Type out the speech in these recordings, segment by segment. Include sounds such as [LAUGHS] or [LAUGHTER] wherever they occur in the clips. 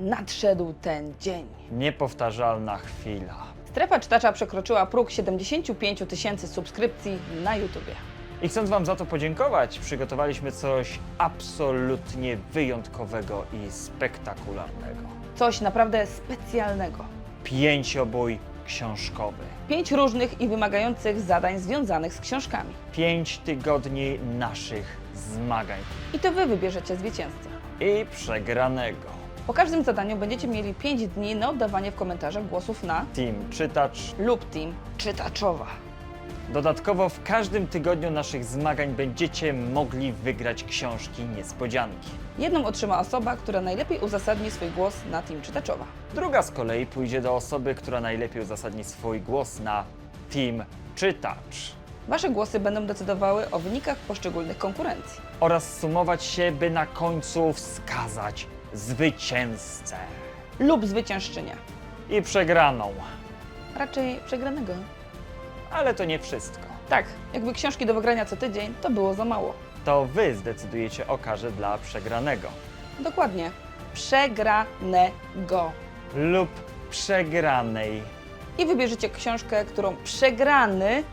Nadszedł ten dzień. Niepowtarzalna chwila. Strefa czytacza przekroczyła próg 75 000 tysięcy subskrypcji na YouTubie. I chcąc Wam za to podziękować, przygotowaliśmy coś absolutnie wyjątkowego i spektakularnego. Coś naprawdę specjalnego. Pięciobój książkowy. Pięć różnych i wymagających zadań związanych z książkami. Pięć tygodni naszych zmagań I to Wy wybierzecie zwycięzcę. i przegranego. Po każdym zadaniu będziecie mieli 5 dni na oddawanie w komentarzach głosów na Team Czytacz. lub team czytaczowa. Dodatkowo w każdym tygodniu naszych zmagań będziecie mogli wygrać książki niespodzianki. Jedną otrzyma osoba, która najlepiej uzasadni swój głos na team czytaczowa. Druga z kolei pójdzie do osoby, która najlepiej uzasadni swój głos na Team Czytacz. Wasze głosy będą decydowały o wynikach poszczególnych konkurencji. Oraz sumować się, by na końcu wskazać zwycięzcę Lub zwyciężczynię. i przegraną. Raczej przegranego. Ale to nie wszystko. Tak, jakby książki do wygrania co tydzień, to było za mało. To wy zdecydujecie o karze dla przegranego Dokładnie. Przegranego. lub przegranej. I wybierzecie książkę, którą przegrany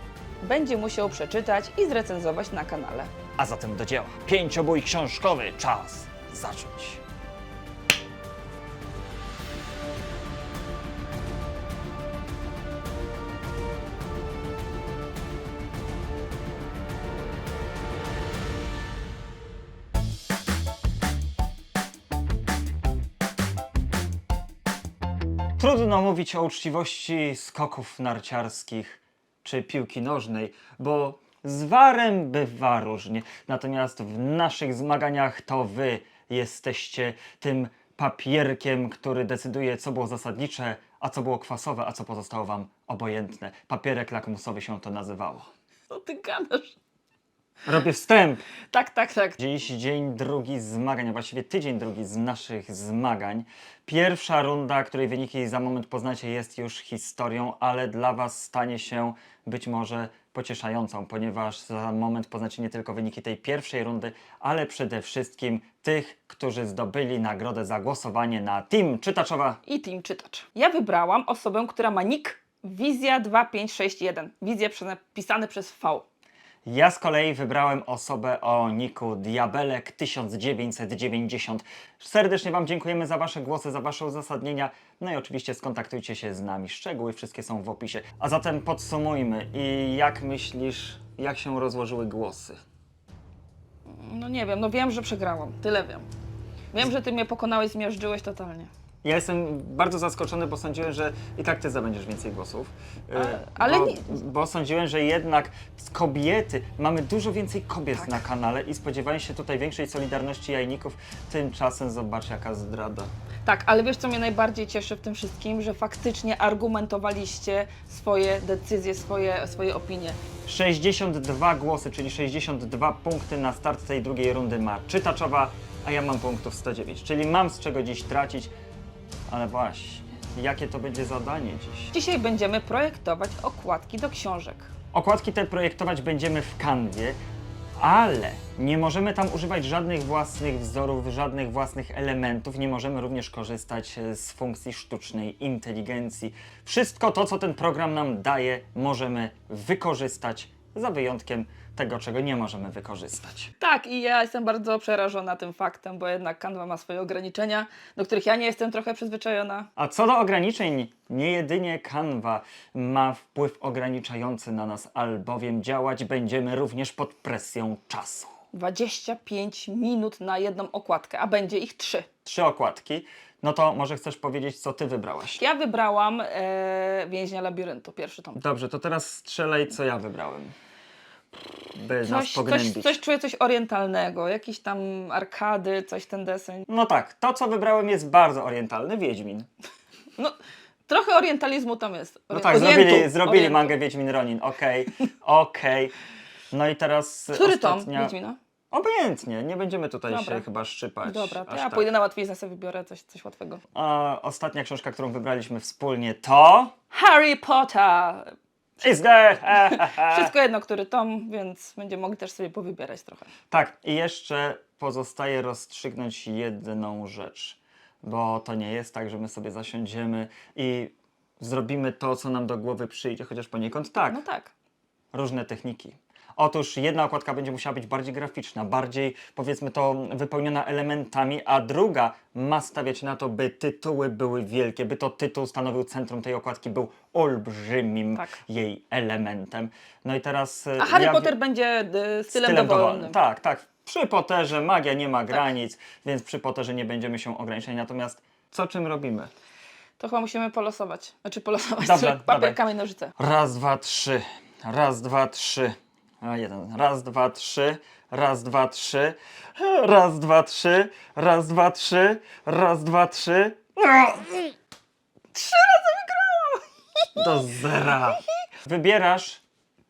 będzie musiał przeczytać i zrecenzować na kanale. A zatem do dzieła. Pięciobój książkowy. Czas zacząć. Trudno mówić o uczciwości skoków narciarskich czy piłki nożnej, bo z warem bywa różnie. Natomiast w naszych zmaganiach to wy jesteście tym papierkiem, który decyduje, co było zasadnicze, a co było kwasowe, a co pozostało wam obojętne. Papierek lakmusowy się to nazywało. Co ty gadasz? Robię wstęp. Tak, tak, tak. Dziś dzień drugi zmagań, a właściwie tydzień drugi z naszych zmagań. Pierwsza runda, której wyniki za moment poznacie, jest już historią, ale dla Was stanie się być może pocieszającą, ponieważ za moment poznacie nie tylko wyniki tej pierwszej rundy, ale przede wszystkim tych, którzy zdobyli nagrodę za głosowanie na Team Czytaczowa. I team czytacz. Ja wybrałam osobę, która ma nick Wizja 2561. Wizja pisany przez V. Ja z kolei wybrałem osobę o niku Diabelek 1990. Serdecznie Wam dziękujemy za Wasze głosy, za Wasze uzasadnienia. No i oczywiście skontaktujcie się z nami. Szczegóły wszystkie są w opisie. A zatem podsumujmy. I jak myślisz, jak się rozłożyły głosy? No nie wiem, no wiem, że przegrałam. Tyle wiem. Wiem, że ty mnie pokonałeś, zmiażdżyłeś totalnie. Ja jestem bardzo zaskoczony, bo sądziłem, że i tak ty zdobędziesz więcej głosów. Ale- E, ale bo, nie- bo sądziłem, że jednak z kobiety mamy dużo więcej kobiet Tak. na kanale i spodziewałem się tutaj większej solidarności jajników. Tymczasem zobacz jaka zdrada. Tak, ale wiesz, co mnie najbardziej cieszy w tym wszystkim? Że faktycznie argumentowaliście swoje decyzje, swoje, swoje opinie. 62 głosy, czyli 62 punkty na start tej drugiej rundy ma czytaczowa, a ja mam punktów 109, czyli mam z czego dziś tracić. Ale właśnie, jakie to będzie zadanie dziś? Dzisiaj będziemy projektować okładki do książek. Okładki te projektować będziemy w kanwie, ale nie możemy tam używać żadnych własnych wzorów, żadnych własnych elementów. Nie możemy również korzystać e, z funkcji sztucznej inteligencji. Wszystko to, co ten program nam daje, możemy wykorzystać, za wyjątkiem tego, czego nie możemy wykorzystać. Tak, i ja jestem bardzo przerażona tym faktem, bo jednak Canva ma swoje ograniczenia, do których ja nie jestem trochę przyzwyczajona. A co do ograniczeń, nie jedynie Canva ma wpływ ograniczający na nas, albowiem działać będziemy również pod presją czasu. 25 minut na jedną okładkę, a będzie ich trzy. trzy okładki, no to może chcesz powiedzieć, co ty wybrałaś? Ja wybrałam e, Więźnia Labiryntu, pierwszy tom. Dobrze, to teraz strzelaj, co ja wybrałem. By nas Coś, coś, pognębić. coś czuję, coś orientalnego, jakieś tam arkady, coś ten deseń. No tak, to co wybrałem jest bardzo orientalny, Wiedźmin. No, trochę orientalizmu tam jest. No tak, Orientu, zrobili, zrobili Orientu. mangę Wiedźmin Ronin, okej, okej. No i teraz Który tom ostatnia... Wiedźmina? Obojętnie, nie będziemy tutaj Dobra. się chyba szczypać. Dobra, to aż ja tak. pójdę na łatwiznę, sobie wybiorę coś, coś łatwego. A ostatnia książka, którą wybraliśmy wspólnie to... Harry Potter! Is [LAUGHS] there! Wszystko jedno, który tom, więc będziemy mogli też sobie powybierać trochę. Tak, i jeszcze pozostaje rozstrzygnąć jedną rzecz. bo to nie jest tak, że my sobie zasiądziemy i zrobimy to, co nam do głowy przyjdzie, chociaż poniekąd tak No tak. różne techniki. Otóż jedna okładka będzie musiała być bardziej graficzna, bardziej powiedzmy to wypełniona elementami, a druga ma stawiać na to, by tytuły były wielkie, by to tytuł stanowił centrum tej okładki, był olbrzymim Tak. jej elementem. No i teraz. e, A Harry ja- Potter będzie y, stylem, dowolnym. Tak, tak. Przy Potterze magia nie ma granic, więc przy Potterze nie będziemy się ograniczać. Natomiast co czym robimy? To chyba musimy polosować. Znaczy polosować. Dobra, Papier, dawaj. kamień, nożyce. Raz, dwa, trzy. Raz, dwa, trzy. A jeden. Raz, dwa, trzy. Raz, dwa, trzy. Raz, dwa, trzy. Raz, dwa, trzy. Raz, dwa, trzy. Trzy razy wygrałam! [LAUGHS] Do zera. Wybierasz,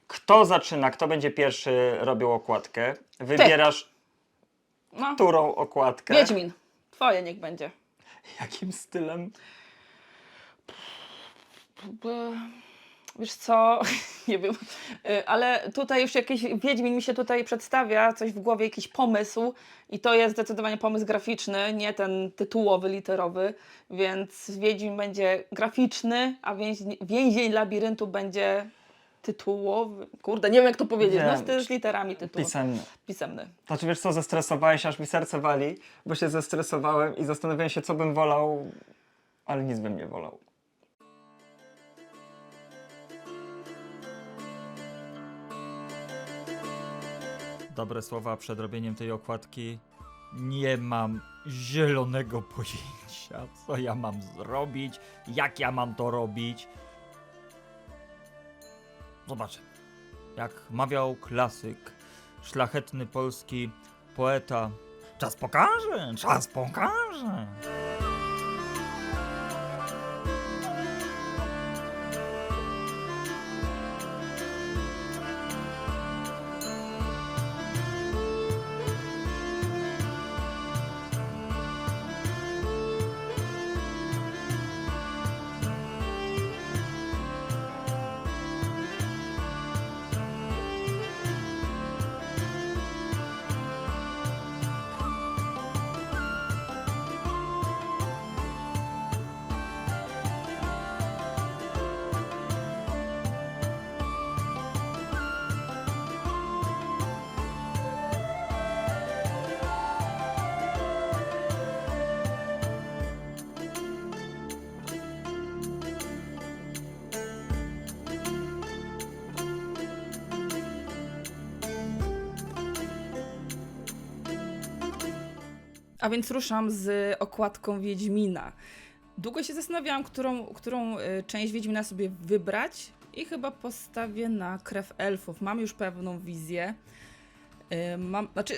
kto zaczyna, kto będzie pierwszy robił okładkę. Wybierasz, No. którą okładkę. Wiedźmin. Twoje niech będzie. Jakim stylem? B- Wiesz co, [LAUGHS] nie wiem, Y, ale tutaj już jakiś Wiedźmin mi się tutaj przedstawia, coś w głowie, jakiś pomysł i to jest zdecydowanie pomysł graficzny, nie ten tytułowy, literowy, więc Wiedźmin będzie graficzny, a więzień, więzień labiryntu będzie tytułowy. Kurde, nie wiem jak to powiedzieć, no z, z literami tytułu. Pisemny. Pisemny. Znaczy wiesz co, zestresowałeś, aż mi serce wali, bo się zestresowałem i zastanawiałem się, co bym wolał, ale nic bym nie wolał. Dobre słowa przed robieniem tej okładki. Nie mam zielonego pojęcia, co ja mam zrobić, jak ja mam to robić. Zobaczymy. Jak mawiał klasyk, szlachetny polski poeta. Czas pokaże, czas pokaże. A więc ruszam z okładką Wiedźmina. Długo się zastanawiałam, którą, którą y, część Wiedźmina sobie wybrać i chyba postawię na krew elfów. Mam już pewną wizję. Y, Mam, znaczy,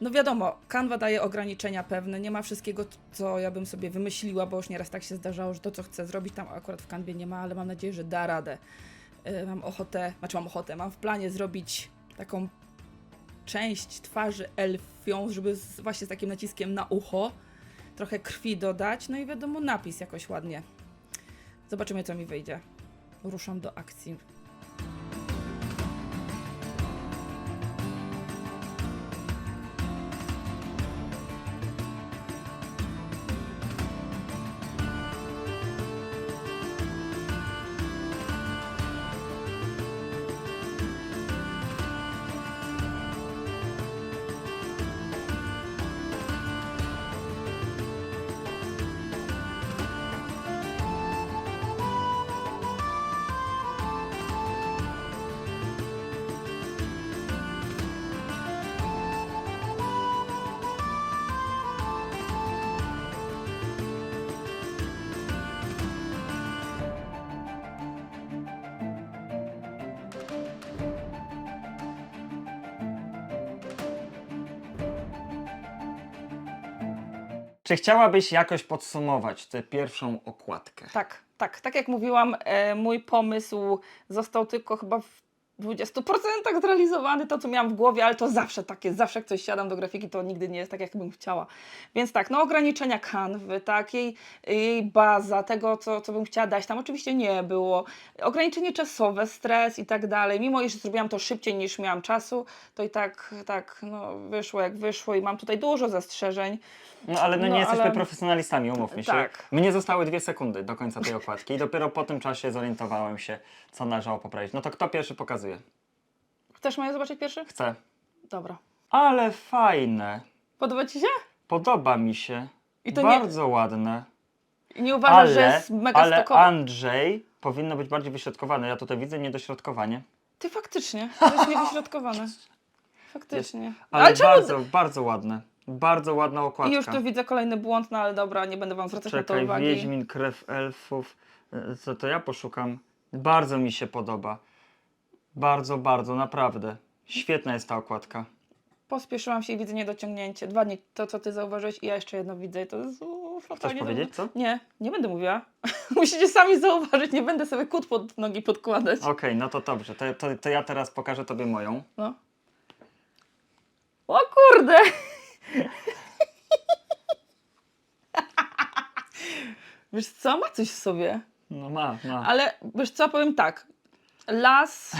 no wiadomo, Canva daje ograniczenia pewne, nie ma wszystkiego, co ja bym sobie wymyśliła, bo już nieraz tak się zdarzało, że to, co chcę zrobić, tam akurat w Canwie nie ma, ale mam nadzieję, że da radę. Y, Mam ochotę, znaczy mam ochotę, mam w planie zrobić taką część twarzy elfią, żeby z, właśnie z takim naciskiem na ucho, trochę krwi dodać, no i wiadomo napis jakoś ładnie. Zobaczymy co mi wyjdzie. Ruszam do akcji. Czy chciałabyś jakoś podsumować tę pierwszą okładkę? Tak, tak, tak jak mówiłam, e, mój pomysł został tylko chyba w 20% zrealizowany, to co miałam w głowie, ale to zawsze tak jest, zawsze jak coś siadam do grafiki, to nigdy nie jest tak, jak bym chciała. Więc tak, no ograniczenia kanwy, tak, jej, jej baza, tego, co, co bym chciała dać, tam oczywiście nie było. Ograniczenie czasowe, stres i tak dalej. Mimo, iż zrobiłam to szybciej niż miałam czasu, to i tak, tak, no wyszło jak wyszło i mam tutaj dużo zastrzeżeń. No ale no, nie No, jesteśmy ale- profesjonalistami, umówmy się. Tak. Mnie zostały dwie sekundy do końca tej okładki i dopiero po tym czasie zorientowałem się, co należało poprawić. No to kto pierwszy pokazuje? Chcesz moje zobaczyć pierwszy? Chcę. Dobra. Ale fajne. Podoba Ci się? Podoba mi się. I to nie- Bardzo ładne. I nie uważasz, że Ale, jest mega ale stokowe? Andrzej powinno być bardziej wyśrodkowane. Ja tutaj widzę niedośrodkowanie. Ty faktycznie, to [LAUGHS] jest niewyśrodkowane. Faktycznie. Ale, Ale czemu... bardzo, bardzo ładne. Bardzo ładna okładka. I już tu widzę kolejny błąd, no ale dobra, nie będę wam zwracać na to Czekaj, uwagi. Wiedźmin, krew elfów. E, Co to ja poszukam? Bardzo mi się podoba. Bardzo, bardzo, naprawdę. Świetna jest ta okładka. Pospieszyłam się i widzę niedociągnięcie. Dwa dni to, co ty zauważyłeś i ja jeszcze jedno widzę i to jest uuu, Chcesz powiedzieć co? Nie, nie będę mówiła. [LAUGHS] Musicie sami zauważyć, nie będę sobie kut pod nogi podkładać. Okej, no to dobrze. To, to, to ja teraz pokażę tobie moją. No. O kurde! [LAUGHS] Wiesz co, ma coś w sobie. No ma, ma. Ale wiesz co, powiem tak. Las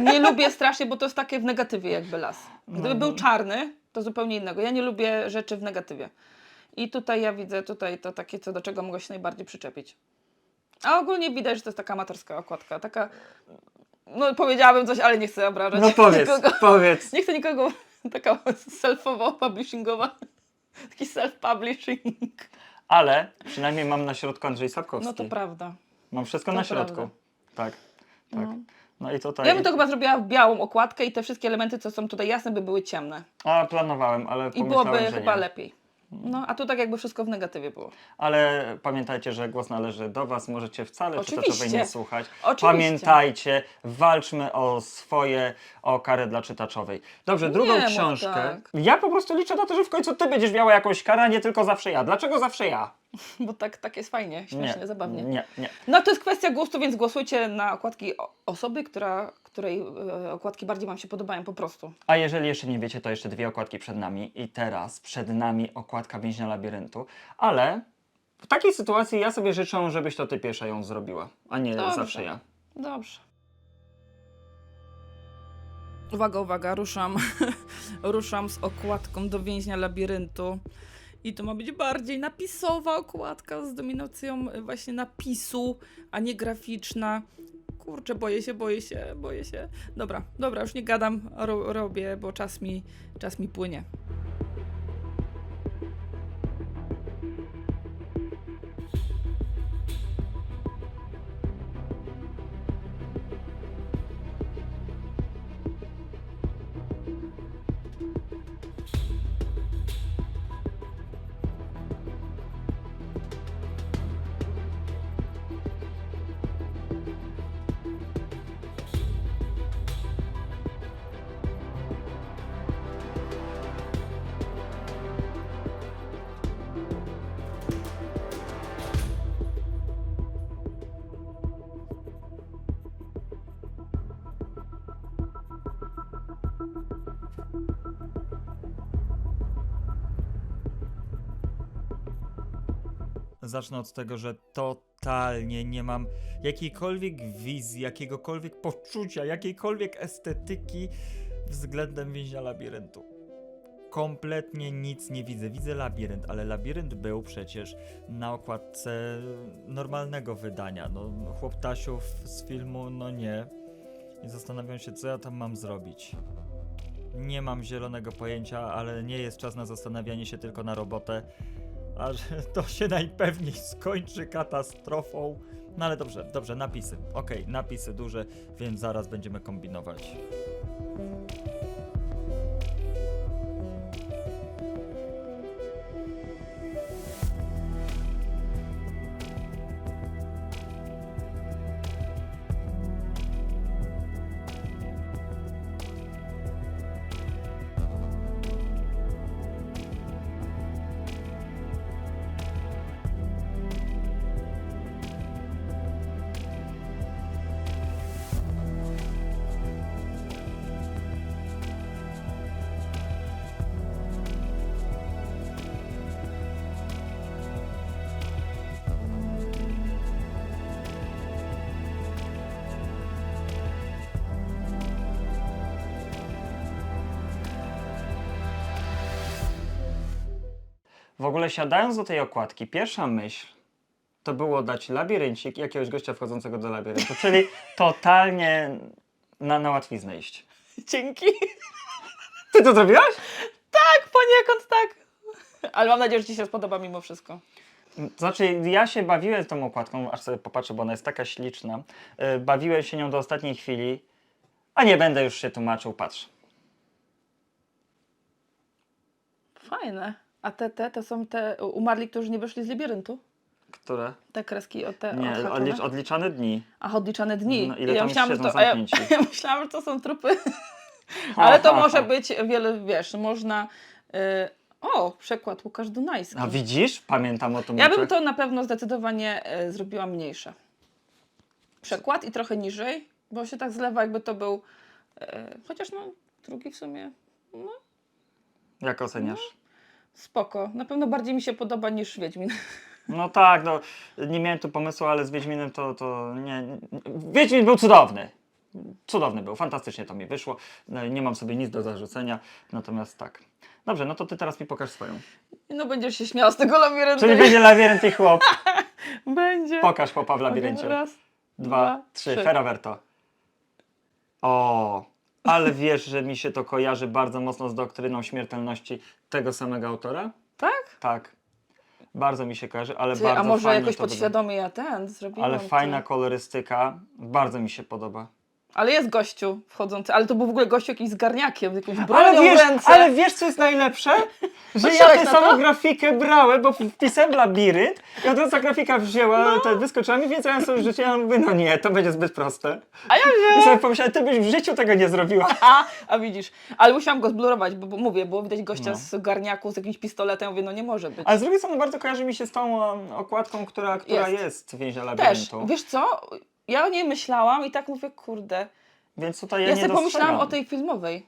nie lubię strasznie, bo to jest takie w negatywie jakby las. Gdyby No. był czarny, to zupełnie innego. Ja nie lubię rzeczy w negatywie. I tutaj ja widzę tutaj to takie, co do czego mogę się najbardziej przyczepić. A ogólnie widać, że to jest taka amatorska okładka. Taka, no powiedziałabym coś, ale nie chcę obrażać No powiedz, nikogo. powiedz. Nie chcę nikogo, [LAUGHS] taka selfowo-publishingowa. Taki self-publishing. Ale przynajmniej mam na środku Andrzej Sapkowski. No to prawda. Mam wszystko To na środku. prawda. Tak, tak. No. No i tutaj. Ja bym to chyba zrobiła w białą okładkę i te wszystkie elementy, co są tutaj jasne, by były ciemne. A planowałem, ale I byłoby że chyba nie. lepiej. No, a tu tak jakby wszystko w negatywie było. Ale pamiętajcie, że głos należy do Was. Możecie wcale Oczywiście. czytaczowej nie słuchać. Oczywiście. Pamiętajcie, walczmy o swoje, o karę dla czytaczowej. Dobrze, drugą mów książkę. tak. Ja po prostu liczę na to, że w końcu Ty będziesz miała jakąś karę, a nie tylko zawsze ja. Dlaczego zawsze ja? [LAUGHS] Bo tak, tak jest fajnie, śmiesznie, nie, zabawnie. Nie, nie. No to jest kwestia gustu, więc głosujcie na okładki osoby, która, której e, okładki bardziej Wam się podobają po prostu. A jeżeli jeszcze nie wiecie, to jeszcze dwie okładki przed nami i teraz przed nami okładka Więźnia Labiryntu, ale w takiej sytuacji ja sobie życzę, żebyś to Ty pierwsza ją zrobiła, a nie Dobrze. zawsze ja. Dobrze. Uwaga, uwaga, ruszam. [LAUGHS] ruszam z okładką do więźnia labiryntu. I to ma być bardziej napisowa okładka z dominacją y, właśnie napisu, a nie graficzna. Kurczę, boję się, boję się, boję się. Dobra, dobra, już nie gadam, ro, robię, bo czas mi, czas mi płynie. Zacznę od tego, że totalnie nie mam jakiejkolwiek wizji, jakiegokolwiek poczucia, jakiejkolwiek estetyki względem więźnia labiryntu. Kompletnie nic nie widzę. Widzę labirynt, ale labirynt był przecież na okładce normalnego wydania. No, chłoptasiów z filmu, no nie. I zastanawiam się, co ja tam mam zrobić. Nie mam zielonego pojęcia, ale nie jest czas na zastanawianie się tylko na robotę. A że [LAUGHS] to się najpewniej skończy katastrofą. No ale dobrze, dobrze, napisy. Okej, napisy duże, więc zaraz będziemy kombinować. W ogóle siadając do tej okładki, pierwsza myśl to było dać labiryncik jakiegoś gościa wchodzącego do labiryntu, czyli [LAUGHS] totalnie na, na łatwiznę iść. Dzięki. Ty to zrobiłaś? Tak, poniekąd tak. Ale mam nadzieję, że Ci się spodoba mimo wszystko. Znaczy, ja się bawiłem tą okładką, aż sobie popatrzę, bo ona jest taka śliczna. Yy, Bawiłem się nią do ostatniej chwili, a nie będę już się tłumaczył, patrz. Fajne. A te, te, to są te umarli, którzy nie wyszli z labiryntu? Które? Te kreski o te Nie, odhaczone? odlicz, odliczane dni. Ach, odliczane dni. No, ile ja tam myślałam, że to, a ja, [LAUGHS] ja myślałam, że to są trupy. Ale to może być wiele, wiesz, można... Y, o, przekład Łukasz Dunajski. A widzisz? Pamiętam o tym. Ja bym to na pewno zdecydowanie y, zrobiła mniejsze. Przekład i trochę niżej, bo się tak zlewa, jakby to był... Y, chociaż no, drugi w sumie Jak oceniasz? Spoko. Na pewno bardziej mi się podoba niż Wiedźmin. No tak, no nie miałem tu pomysłu, ale z Wiedźminem to, to nie. Wiedźmin był cudowny. Cudowny był, fantastycznie to mi wyszło. No, nie mam sobie nic do zarzucenia, natomiast tak. Dobrze, no to ty teraz mi pokaż swoją. No będziesz się śmiał z tego labiryntu. Czyli będzie labirynt i chłop. [LAUGHS] Będzie. Pokaż chłopa w labiryncie. Raz, Dwa, trzy. Ferroverto. O, ale wiesz, że mi się to kojarzy bardzo mocno z doktryną śmiertelności tego samego autora? Tak? Tak. Bardzo mi się kojarzy, ale Ty, bardzo a może fajnie jakoś to wygląda. podświadomie ja ten zrobiłam. Ale to. fajna kolorystyka, bardzo mi się podoba. Ale jest gościu wchodzący, ale to był w ogóle gościu jakiś z garniakiem, z jakąś Ale bronią wiesz, w ręce. ale wiesz, co jest najlepsze? Że ja Patrzyłeś tę na samą to? grafikę brałem, bo wpisałem labirynt i od razu ta grafika wzięła, No. to wyskoczyła mi, więc ja sobie rzuciłem, mówię, no nie, to będzie zbyt proste. A ja I wiem. sobie pomyślałem, ty byś w życiu tego nie zrobiła. [LAUGHS] A, a widzisz, ale musiałam go zblurować, bo, bo mówię, było widać gościa No. z garniaku, z jakimś pistoletem, ja mówię, no nie może być. Ale z drugiej strony bardzo kojarzy mi się z tą um, okładką, która, która Jest. jest, w więzie Też, labiryntu. wiesz co, ja o niej myślałam i tak mówię, kurde, Więc tutaj ja, ja, nie sobie pomyślałam dostrzegam. o tej filmowej.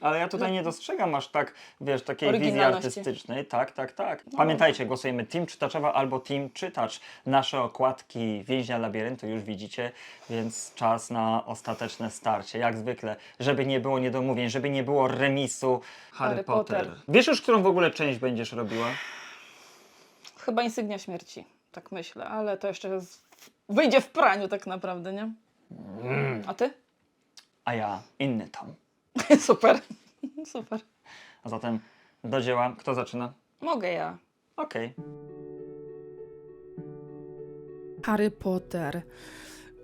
Ale ja tutaj nie dostrzegam aż tak, wiesz, takiej wizji Oryginalności. artystycznej. Tak, tak, tak. No. Pamiętajcie, głosujemy Team Czytaczowa albo Team Czytacz. Nasze okładki Więźnia Labiryntu już widzicie, więc czas na ostateczne starcie. Jak zwykle, żeby nie było niedomówień, żeby nie było remisu Harry, Harry Potter. Potter. Wiesz już, którą w ogóle część będziesz robiła? Chyba insygnia śmierci, tak myślę, ale to jeszcze z... wyjdzie w praniu tak naprawdę, nie? Mm. A ty? A ja inny tom. [LAUGHS] Super, [LAUGHS] super. A zatem do dzieła. Kto zaczyna? Mogę ja. Okej. Harry Potter.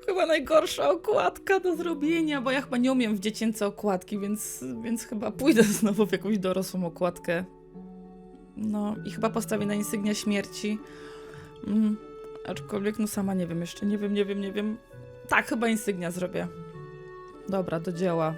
Chyba najgorsza okładka do zrobienia, bo ja chyba nie umiem w dziecięce okładki, więc, więc chyba pójdę [LAUGHS] znowu w jakąś dorosłą okładkę. No i chyba postawię na insygnia śmierci. Mm, aczkolwiek no sama nie wiem jeszcze, nie wiem, nie wiem, nie wiem. Tak, chyba insygnia zrobię. Dobra, do dzieła.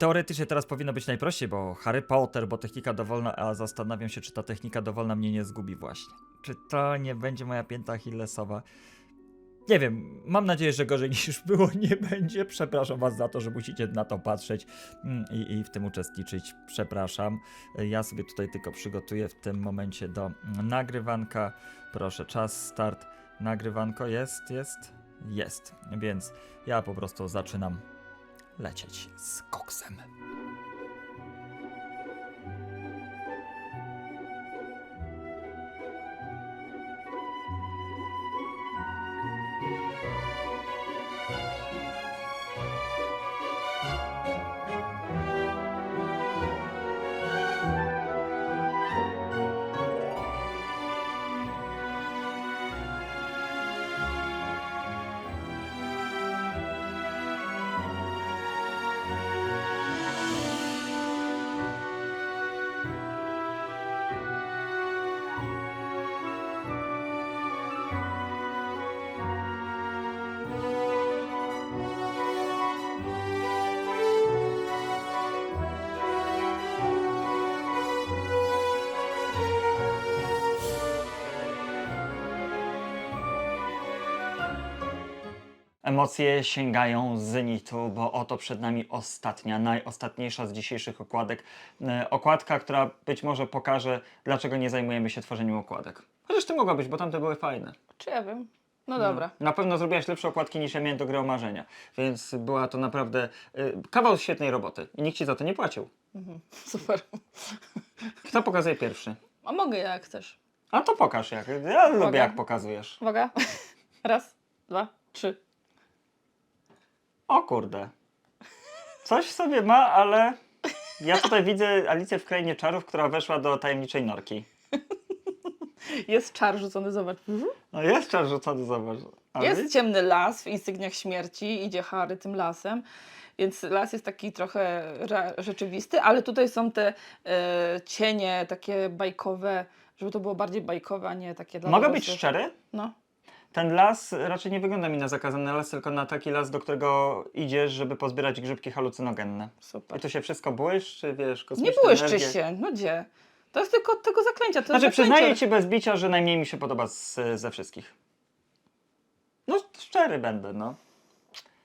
Teoretycznie teraz powinno być najprościej, bo Harry Potter, bo technika dowolna, a zastanawiam się, czy ta technika dowolna mnie nie zgubi właśnie. Czy to nie będzie moja pięta Achillesowa? Nie wiem, mam nadzieję, że gorzej niż [LAUGHS] było nie będzie. Przepraszam was za to, że musicie na to patrzeć mm, i, i w tym uczestniczyć. Przepraszam. Ja sobie tutaj tylko przygotuję w tym momencie do mm, nagrywanka. Proszę, czas, start. Nagrywanko jest, jest, jest. Więc ja po prostu zaczynam lecieć z koksem. Emocje sięgają zenitu, bo oto przed nami ostatnia, najostatniejsza z dzisiejszych okładek. E, Okładka, która być może pokaże, dlaczego nie zajmujemy się tworzeniem okładek. Chociaż ty mogła być, bo tamte były fajne. Czy ja wiem? No dobra. Na pewno zrobiłaś lepsze okładki niż ja miałem do gry o marzenia. Więc była to naprawdę y, kawał świetnej roboty. I nikt ci za to nie płacił. [LAUGHS] Super. Kto pokazuje pierwszy? A mogę ja jak chcesz. A to pokaż jak. Ja lubię jak pokazujesz. Uwaga. [LAUGHS] Raz, dwa, trzy. O kurde. Coś sobie ma, ale ja tutaj widzę Alicję w Krainie Czarów, która weszła do tajemniczej norki. Jest czar rzucony, zobacz. No jest czar rzucony, zobacz. Jest ciemny las w insygniach śmierci, idzie Harry tym lasem, więc las jest taki trochę re- rzeczywisty, ale tutaj są te e, cienie takie bajkowe, żeby to było bardziej bajkowe, a nie takie dla Mogę dorosłych. być szczery? No, Ten las raczej nie wygląda mi na zakazany las, tylko na taki las, do którego idziesz, żeby pozbierać grzybki halucynogenne. super. I tu się wszystko błyszczy, wiesz, Nie błyszczy energie. się, no gdzie? To jest tylko od tego zaklęcia. To Znaczy, jest przyznaję ci bez bicia, że najmniej mi się podoba z, ze wszystkich. No, szczery będę, no.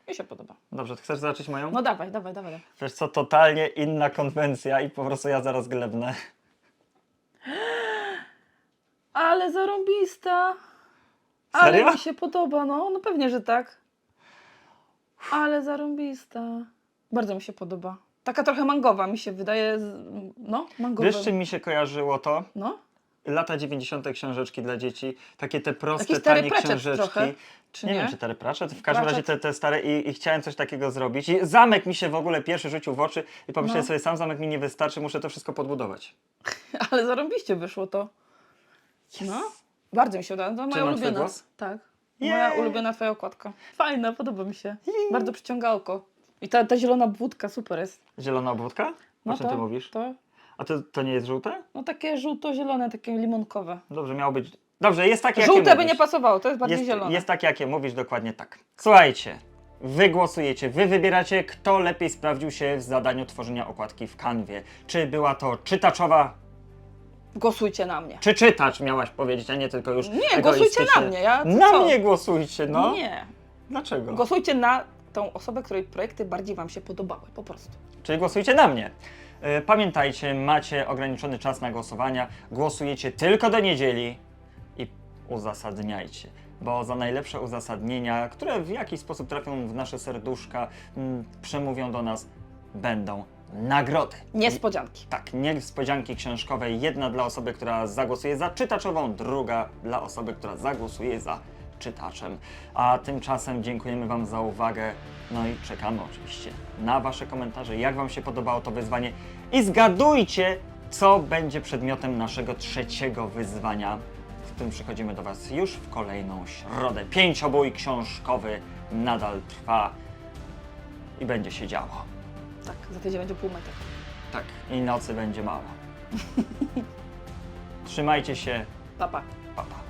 Mi się podoba. Dobrze, to chcesz zobaczyć moją? No dawaj, dawaj, dawaj. dawaj. Wiesz co, totalnie inna konwencja i po prostu ja zaraz glebnę. Ale zarąbista. Serio? Ale mi się podoba, no. No pewnie, że tak. Ale zarąbista. Bardzo mi się podoba. Taka trochę mangowa mi się wydaje. z- No, mangowa. Wiesz, czym mi się kojarzyło to? No, Lata 90. książeczki dla dzieci. Takie te proste, Jakiś Terry tanie Pratchett książeczki. trochę, czy nie, nie? wiem, czy Terry Pratchett. W każdym razie Pratchett. te, te stare i, i chciałem coś takiego zrobić. I zamek mi się w ogóle pierwszy rzucił w oczy i pomyślałem No. sobie, sam zamek mi nie wystarczy, muszę to wszystko podbudować. [LAUGHS] ale zarąbiście wyszło to. No, bardzo mi się podoba. To moja mam twój ulubiona. głos? Tak. Jej. Moja ulubiona twoja okładka. Fajna, podoba mi się. Bardzo przyciąga oko. I ta, ta zielona budka super jest. Zielona obwódka? O No czym to, ty mówisz? To, A to, to nie jest żółte? no takie żółto-zielone, takie limonkowe. Dobrze, miało być... Dobrze, jest takie, jakie Żółte by mówisz. nie pasowało, to jest bardziej jest, zielone. Jest takie, jakie mówisz, dokładnie tak. Słuchajcie, wy głosujecie, wy wybieracie, kto lepiej sprawdził się w zadaniu tworzenia okładki w kanwie. Czy była to czytaczowa, Głosujcie na mnie. czy czytacz miałaś powiedzieć, a nie tylko już Nie, głosujcie egoistycznie. na mnie, ja- Na co? mnie głosujcie, no. Nie. Dlaczego? Głosujcie na tą osobę, której projekty bardziej Wam się podobały, po prostu. Czyli głosujcie na mnie. E, Pamiętajcie, macie ograniczony czas na głosowania. Głosujecie tylko do niedzieli i uzasadniajcie. Bo za najlepsze uzasadnienia, które w jakiś sposób trafią w nasze serduszka, mm, przemówią do nas, będą nagrody. Niespodzianki. Tak, niespodzianki książkowe. Jedna dla osoby, która zagłosuje za czytaczową, druga dla osoby, która zagłosuje za czytaczem. A tymczasem dziękujemy Wam za uwagę. No i czekamy oczywiście na Wasze komentarze, jak Wam się podobało to wyzwanie. I zgadujcie, co będzie przedmiotem naszego trzeciego wyzwania, w którym przychodzimy do Was już w kolejną środę. Pięciobój książkowy nadal trwa i będzie się działo. Tak, za tydzień będzie półmetek. Tak, i nocy będzie mało. [LAUGHS] Trzymajcie się, Pa, pa. papa. Pa.